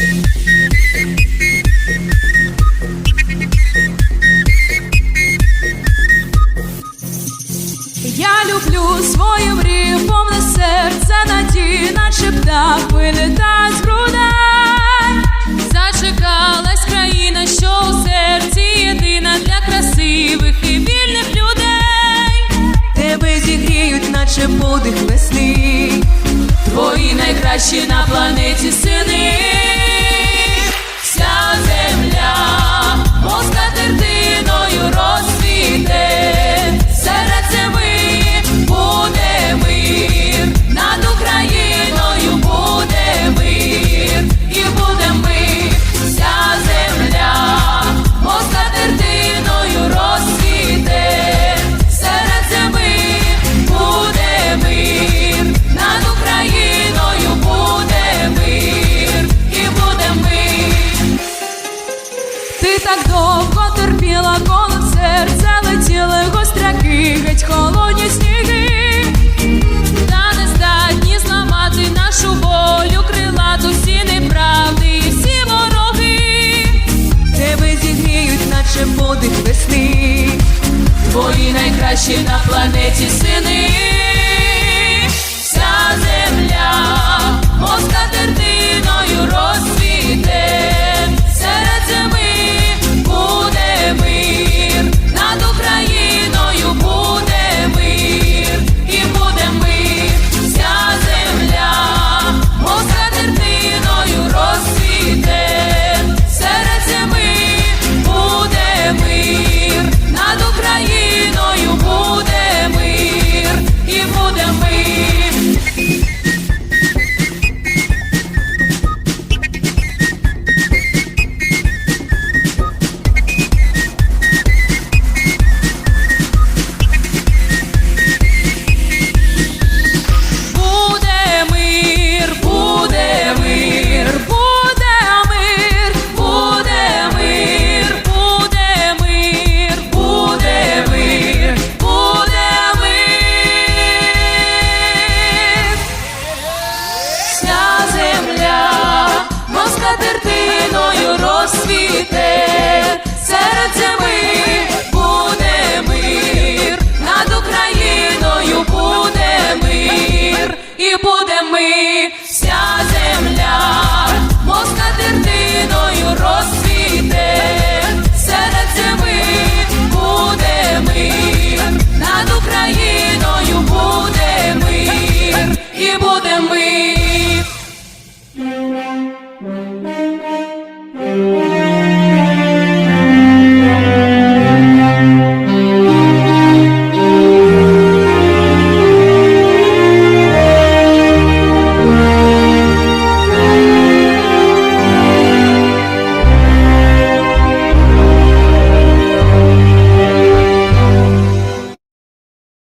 Я люблю свою мрію, повне серце надії, наче птах вилітає з грудей. Зачекалась країна, що у серці єдина для красивих і вільних людей. Тебе зігріють, наче подих весни, твої найкращі на планеті сини. shout. Геть холодні сніги, та не здатні зламати нашу волю, крилату всі неправди і всі вороги. Тебе зігріють, наче подих весни, твої найкращі на планеті сини. світе.